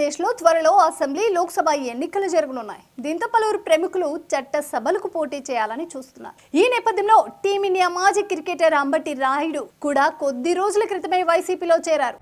ఆంధ్రప్రదేశ్లో త్వరలో అసెంబ్లీ లోక్సభ ఎన్నికలు జరగనున్నాయి. దీంతో పలువురు ప్రముఖులు చట్ట సభలకు పోటీ చేయాలని చూస్తున్నారు. ఈ నేపథ్యంలో టీమిండియా మాజీ క్రికెటర్ అంబటి రాయుడు కూడా కొద్ది రోజుల క్రితమే వైసీపీలో చేరారు.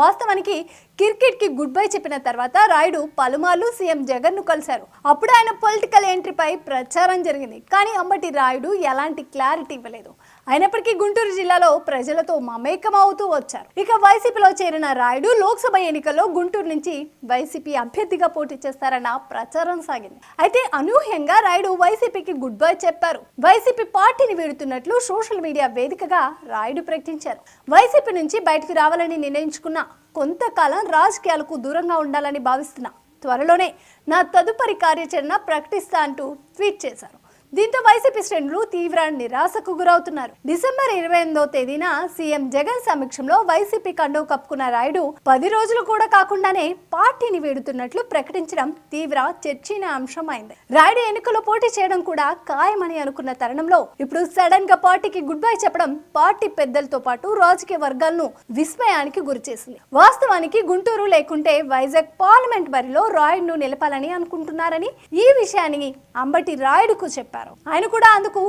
వాస్తవానికి క్రికెట్కి గుడ్ బై చెప్పిన తర్వాత రాయుడు పలుమార్లు సీఎం జగన్ను కలిశారు. అప్పుడు ఆయన పొలిటికల్ ఎంట్రీపై ప్రచారం జరిగింది. కానీ అంబటి రాయుడు ఎలాంటి క్లారిటీ ఇవ్వలేదు. అయినప్పటికీ గుంటూరు జిల్లాలో ప్రజలతో మమేకమవుతూ వచ్చారు. ఇక వైసీపీలో చేరిన రాయుడు లోక్సభ ఎన్నికల్లో గుంటూరు నుంచి వైసీపీ అభ్యర్థిగా పోటీ చేస్తారన్న ప్రచారం సాగింది. అయితే అనూహ్యంగా రాయుడు వైసీపీకి గుడ్ బై చెప్పారు. వైసీపీ పార్టీని వీడుతున్నట్లు సోషల్ మీడియా వేదికగా రాయుడు ప్రకటించారు. వైసీపీ నుంచి బయటకు రావాలని నిర్ణయించుకున్న కొంతకాలం రాజకీయాలకు దూరంగా ఉండాలని భావిస్తున్నా. త్వరలోనే నా తదుపరి కార్యాచరణ ప్రకటిస్తా అంటూ ట్వీట్ చేశారు. దీంతో వైసీపీ శ్రేణులు తీవ్ర నిరాశకు గురవుతున్నారు. డిసెంబర్ ఇరవై ఎనిమిదో తేదీన సీఎం జగన్ సమక్షంలో వైసీపీ కండువు కప్పుకున్న రాయుడు పది రోజులు కూడా కాకుండానే పార్టీని వీడుతున్నట్లు ప్రకటించడం తీవ్ర చర్చనీయాంశం అయింది రాయుడు ఎన్నికల్లో పోటీ చేయడం కూడా ఖాయమని అనుకున్న తరుణంలో ఇప్పుడు సడన్గా పార్టీకి గుడ్ బై చెప్పడం పార్టీ పెద్దలతో పాటు రాజకీయ వర్గాలను విస్మయానికి గురిచేసింది. వాస్తవానికి గుంటూరు లేకుంటే వైజాగ్ పార్లమెంట్ బరిలో రాయుడును నిలపాలని అనుకుంటున్నారని ఈ విషయాన్ని అంబటి రాయుడుకు చెప్పారు. ఆయన కూడా అందుకు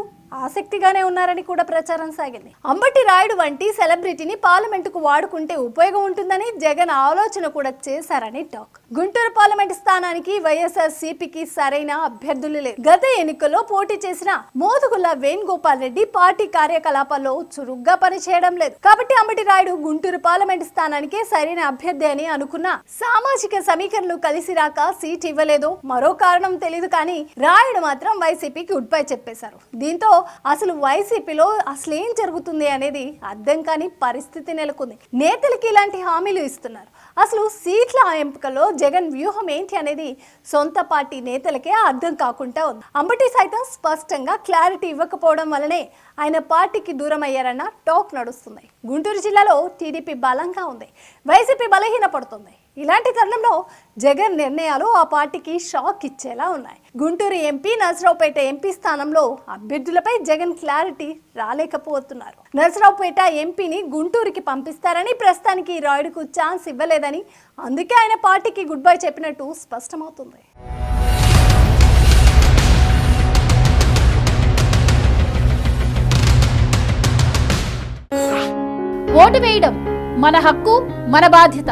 ఆసక్తిగానే ఉన్నారని కూడా ప్రచారం సాగింది. అంబటి రాయుడు వంటి సెలబ్రిటీని పార్లమెంటుకు వాడుకుంటే ఉపయోగం ఉంటుందని జగన్ ఆలోచన కూడా చేశారని టాక్. గుంటూరు పార్లమెంట్ స్థానానికి వైఎస్ఆర్ సిపికి సరైన అభ్యర్థులు లేరు. గత ఎన్నికల్లో పోటీ చేసిన మోదుగుల వేణుగోపాల్ రెడ్డి పార్టీ కార్యకలాపాల్లో చురుగ్గా పనిచేయడం లేదు. కాబట్టి అంబటి రాయుడు గుంటూరు పార్లమెంట్ స్థానానికే సరైన అభ్యర్థి అని అనుకున్న సామాజిక సమీకరణలు కలిసి రాక సీట్ ఇవ్వలేదు. మరో కారణం తెలియదు కానీ రాయుడు మాత్రం వైసీపీకి గుడ్ బై చెప్పేశారు. దీంతో అసలు వైసీపీలో అసలు ఏం జరుగుతుంది అనేది అర్థం కాని పరిస్థితి నెలకొంది. నేతలకి ఇలాంటి హామీలు ఇస్తున్నారు. అసలు సీట్ల ఎంపికలో జగన్ వ్యూహం ఏంటి అనేది సొంత పార్టీ నేతలకే అర్థం కాకుండా ఉంది. అంబటి సైతం స్పష్టంగా క్లారిటీ ఇవ్వకపోవడం వల్లనే ఆయన పార్టీకి దూరం అయ్యారన్న టాక్ నడుస్తుంది. గుంటూరు జిల్లాలో టీడీపీ బలంగా ఉంది. వైసీపీ బలహీన పడుతుంది ఇలాంటి తరుణంలో జగన్ నిర్ణయాలు ఆ పార్టీకి షాక్ ఇచ్చేలా ఉన్నాయి. గుంటూరు ఎంపీ నరసరావుపేట ఎంపీ స్థానంలో అభ్యర్థులపై జగన్ క్లారిటీ రాలేకపోతున్నారు. నరసరావుపేట ఎంపీని గుంటూరుకి పంపిస్తారని ప్రస్తుతానికి రాయుడుకు ఛాన్స్ ఇవ్వలేదని అందుకే ఆయన పార్టీకి గుడ్ బై చెప్పినట్టు స్పష్టమవుతుంది. ఓటు వేయడం మన హక్కు మన బాధ్యత.